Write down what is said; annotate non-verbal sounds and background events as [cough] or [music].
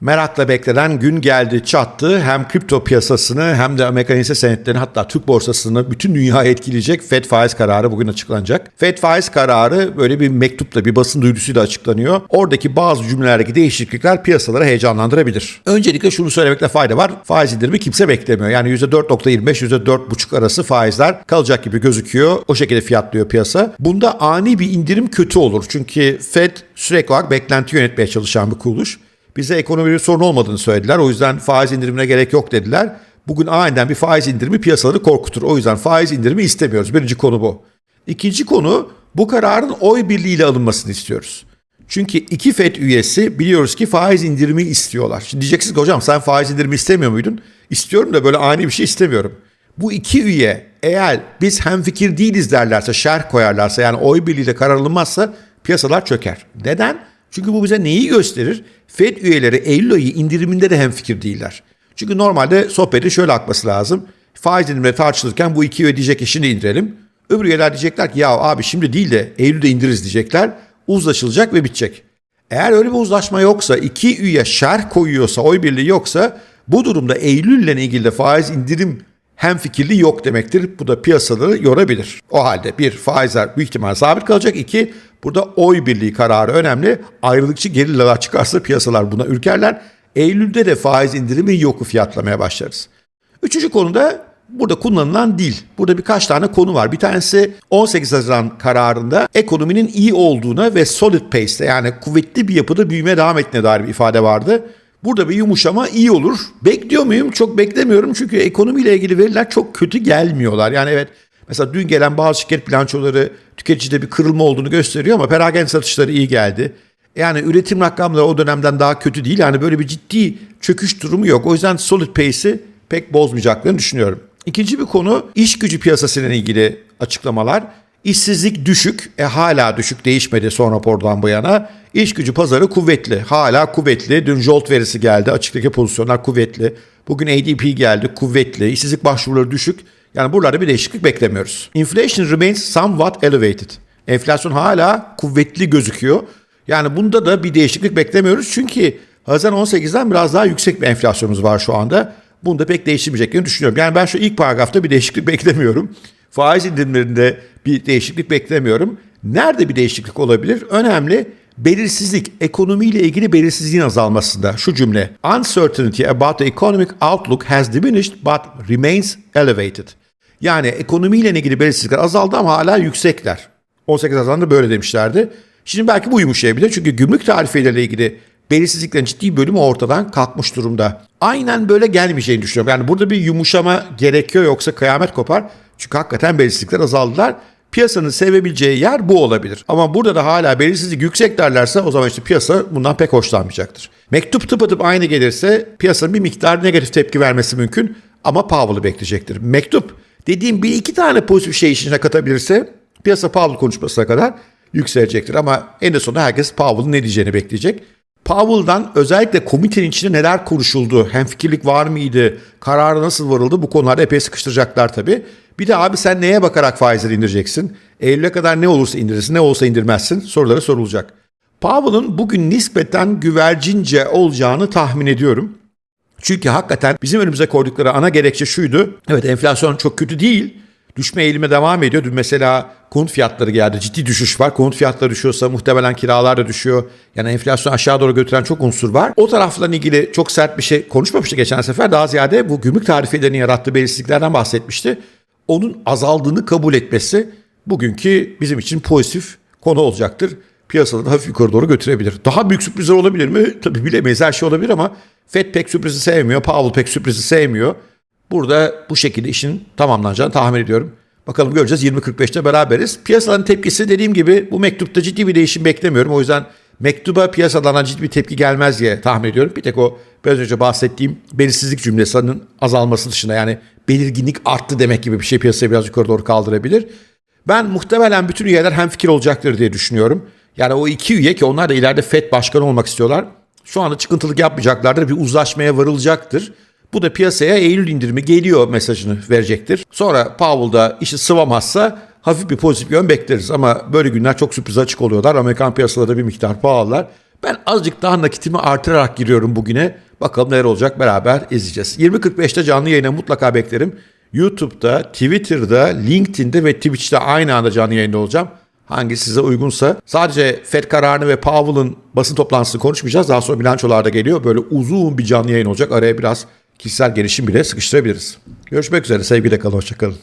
Merakla beklenen gün geldi çattı. Hem kripto piyasasını hem de Amerikan hisse senetlerini hatta Türk borsasını bütün dünyayı etkileyecek FED faiz kararı bugün açıklanacak. FED faiz kararı böyle bir mektupla bir basın duyurusuyla açıklanıyor. Oradaki bazı cümlelerdeki değişiklikler piyasaları heyecanlandırabilir. Öncelikle şunu söylemekte fayda var. Faiz indirimi kimse beklemiyor. Yani %4.25 %4.5 arası faizler kalacak gibi gözüküyor. O şekilde fiyatlıyor piyasa. Bunda ani bir indirim kötü olur. Çünkü FED sürekli olarak beklenti yönetmeye çalışan bir kuruluş. Bize ekonomide sorun olmadığını söylediler. O yüzden faiz indirimine gerek yok dediler. Bugün aniden bir faiz indirimi piyasaları korkutur. O yüzden faiz indirimi istemiyoruz. Birinci konu bu. İkinci konu bu kararın oy birliğiyle alınmasını istiyoruz. Çünkü iki FED üyesi biliyoruz ki faiz indirimi istiyorlar. Şimdi diyeceksiniz ki hocam sen faiz indirimi istemiyor muydun? İstiyorum da böyle ani bir şey istemiyorum. Bu iki üye eğer biz hemfikir değiliz derlerse, şerh koyarlarsa yani oy birliğiyle karar alınmazsa piyasalar çöker. Neden? Çünkü bu bize neyi gösterir? FED üyeleri Eylül indiriminde de hemfikir değiller. Çünkü normalde sohbeti şöyle akması lazım. Faiz indirimleri tartışılırken bu iki üye diyecek ki şimdi indirelim. Öbür üyeler diyecekler ki ya abi şimdi değil de Eylül'de indiririz diyecekler. Uzlaşılacak ve bitecek. Eğer öyle bir uzlaşma yoksa, iki üye şerh koyuyorsa, oy birliği yoksa bu durumda Eylül'le ilgili de faiz indirim hem fikirli yok demektir. Bu da piyasaları yorabilir. O halde bir faizler büyük ihtimal sabit kalacak. İki burada oy birliği kararı önemli. Ayrılıkçı gerillalar çıkarsa piyasalar buna ürkerler. Eylül'de de faiz indirimi yoku fiyatlamaya başlarız. Üçüncü konuda burada kullanılan dil. Burada birkaç tane konu var. Bir tanesi 18 Haziran kararında ekonominin iyi olduğuna ve solid pace'te yani kuvvetli bir yapıda büyümeye devam ettiğine dair bir ifade vardı. Burada bir yumuşama iyi olur. Bekliyor muyum? Çok beklemiyorum çünkü ekonomiyle ilgili veriler çok kötü gelmiyorlar. Yani evet mesela dün gelen bazı şirket bilançoları tüketicide bir kırılma olduğunu gösteriyor ama perakende satışları iyi geldi. Yani üretim rakamları o dönemden daha kötü değil. Yani böyle bir ciddi çöküş durumu yok. O yüzden solid pace'i pek bozmayacaklarını düşünüyorum. İkinci bir konu iş gücü piyasasıyla ilgili açıklamalar. İşsizlik düşük, e hala düşük değişmedi son rapordan bu yana. İş gücü pazarı kuvvetli, hala kuvvetli. Dün Jolt verisi geldi, açıktaki pozisyonlar kuvvetli. Bugün ADP geldi, kuvvetli. İşsizlik başvuruları düşük. Yani buralarda bir değişiklik beklemiyoruz. Inflation remains somewhat elevated. Enflasyon hala kuvvetli gözüküyor. Yani bunda da bir değişiklik beklemiyoruz. Çünkü Haziran 18'den biraz daha yüksek bir enflasyonumuz var şu anda. Bunda pek değişmeyeceklerini düşünüyorum. Yani ben şu ilk paragrafta bir değişiklik [laughs] beklemiyorum. Faiz indirimlerinde bir değişiklik beklemiyorum. Nerede bir değişiklik olabilir? Önemli belirsizlik, ekonomiyle ilgili belirsizliğin azalmasında şu cümle. Uncertainty about the economic outlook has diminished but remains elevated. Yani ekonomiyle ilgili belirsizlikler azaldı ama hala yüksekler. 18 Haziran'da böyle demişlerdi. Şimdi belki bu yumuşayabilir çünkü gümrük tarifeleriyle ilgili belirsizliklerin ciddi bölümü ortadan kalkmış durumda. Aynen böyle gelmeyeceğini düşünüyorum. Yani burada bir yumuşama gerekiyor yoksa kıyamet kopar. Çünkü hakikaten belirsizlikler azaldılar. Piyasanın sevebileceği yer bu olabilir. Ama burada da hala belirsizlik yüksek derlerse o zaman işte piyasa bundan pek hoşlanmayacaktır. Mektup tıpatıp aynı gelirse piyasanın bir miktar negatif tepki vermesi mümkün ama Powell'ı bekleyecektir. Mektup dediğim bir iki tane pozitif şey içine katabilirse piyasa Powell konuşmasına kadar yükselecektir. Ama en sonunda herkes Powell'ın ne diyeceğini bekleyecek. Powell'dan özellikle komitenin içinde neler konuşuldu, hemfikirlik var mıydı, kararı nasıl varıldı bu konularda epey sıkıştıracaklar tabii. Bir de abi sen neye bakarak faizleri indireceksin? Eylül'e kadar ne olursa indirirsin, ne olursa indirmezsin soruları sorulacak. Powell'ın bugün nispeten güvercince olacağını tahmin ediyorum. Çünkü hakikaten bizim önümüze koydukları ana gerekçe şuydu. Evet enflasyon çok kötü değil. Düşme eğilime devam ediyor. Dün mesela konut fiyatları geldi. Ciddi düşüş var. Konut fiyatları düşüyorsa muhtemelen kiralar da düşüyor. Yani enflasyon aşağı doğru götüren çok unsur var. O tarafla ilgili çok sert bir şey konuşmamıştı geçen sefer. Daha ziyade bu gümrük tarifelerinin yarattığı belirsizliklerden bahsetmişti. Onun azaldığını kabul etmesi bugünkü bizim için pozitif konu olacaktır. Piyasaları hafif yukarı doğru götürebilir. Daha büyük sürprizler olabilir mi? Tabii bilemeyiz her şey olabilir ama Fed pek sürprizi sevmiyor. Powell pek sürprizi sevmiyor. Burada bu şekilde işin tamamlanacağını tahmin ediyorum. Bakalım göreceğiz 20.45'te beraberiz. Piyasaların tepkisi dediğim gibi bu mektupta ciddi bir değişim beklemiyorum. O yüzden mektuba piyasadan ciddi bir tepki gelmez diye tahmin ediyorum. Bir tek o biraz önce bahsettiğim belirsizlik cümlesinin azalması dışında yani belirginlik arttı demek gibi bir şey piyasayı biraz yukarı doğru kaldırabilir. Ben muhtemelen bütün üyeler hemfikir olacaktır diye düşünüyorum. Yani o iki üye ki onlar da ileride FED başkanı olmak istiyorlar. Şu anda çıkıntılık yapmayacaklardır. Bir uzlaşmaya varılacaktır. Bu da piyasaya Eylül indirimi geliyor mesajını verecektir. Sonra Powell da işi sıvamazsa hafif bir pozitif yön bekleriz. Ama böyle günler çok sürpriz açık oluyorlar. Amerikan piyasaları bir miktar pahalılar. Ben azıcık daha nakitimi artırarak giriyorum bugüne. Bakalım neler olacak beraber izleyeceğiz. 20.45'te canlı yayına mutlaka beklerim. YouTube'da, Twitter'da, LinkedIn'de ve Twitch'te aynı anda canlı yayında olacağım. Hangisi size uygunsa. Sadece FED kararını ve Powell'ın basın toplantısını konuşmayacağız. Daha sonra bilançolarda geliyor. Böyle uzun bir canlı yayın olacak. Araya biraz kişisel gelişim bile sıkıştırabiliriz. Görüşmek üzere. Sevgiyle kalın. Hoşçakalın.